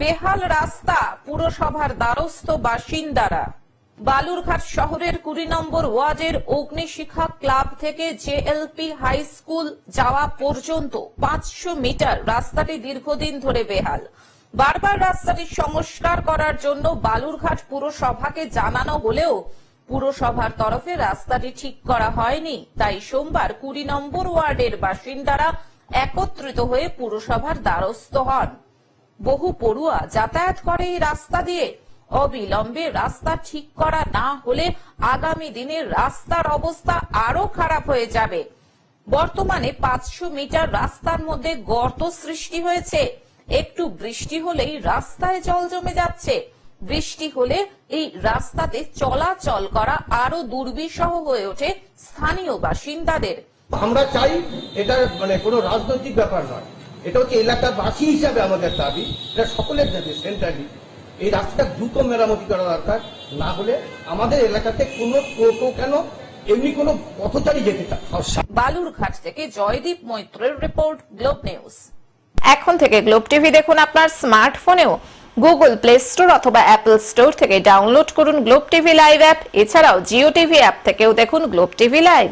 বেহাল রাস্তা, পুরসভার দ্বারস্থ বাসিন্দারা। বালুরঘাট শহরের কুড়ি নম্বর ওয়ার্ডের অগ্নিশিখা ক্লাব থেকে জেএলপি হাই স্কুল যাওয়া পর্যন্ত পাঁচশো মিটার রাস্তাটি দীর্ঘদিন ধরে বেহাল। বারবার রাস্তাটি সংস্কার করার জন্য বালুরঘাট পুরসভাকে জানানো হলেও পুরসভার তরফে রাস্তাটি ঠিক করা হয়নি। তাই সোমবার কুড়ি নম্বর ওয়ার্ডের বাসিন্দারা একত্রিত হয়ে পুরসভার দ্বারস্থ হন। বহু পড়ুয়া যাতায়াত করে এই রাস্তা দিয়ে। অবিলম্বে রাস্তা ঠিক করা না হলে আগামী দিনে রাস্তার অবস্থা আরও খারাপ হয়ে যাবে। বর্তমানে পাঁচশো মিটার রাস্তার মধ্যে গর্ত সৃষ্টি হয়েছে। একটু বৃষ্টি হলেই রাস্তায় জল জমে যাচ্ছে। বৃষ্টি হলে এই রাস্তাতে চলাচল করা আরও দুর্বিষহ হয়ে ওঠে স্থানীয় বাসিন্দাদের। আমরা চাই এটা মানে কোনো রাজনৈতিক ব্যাপার নয়। এটা হচ্ছে এলাকাবাসী হিসাবে আমাদের দাবি। এটা সকলের দাবি সেন্ট্রালি এই রাস্তাটা দ্রুত মেরামতি করা দরকার। না হলে আমাদের এলাকাতে কোনো টোটো কেন এমনি কোনো পথচারী যেতে বালুরঘাট থেকে জয়দীপ মৈত্রের রিপোর্ট গ্লোব নিউজ এখন থেকে গ্লোব টিভি দেখুন আপনার স্মার্টফোনেও গুগল প্লে স্টোর অথবা অ্যাপল স্টোর থেকে ডাউনলোড করুন গ্লোব টিভি লাইভ অ্যাপ এছাড়াও জিও টিভি অ্যাপ থেকেও দেখুন গ্লোব টিভি লাইভ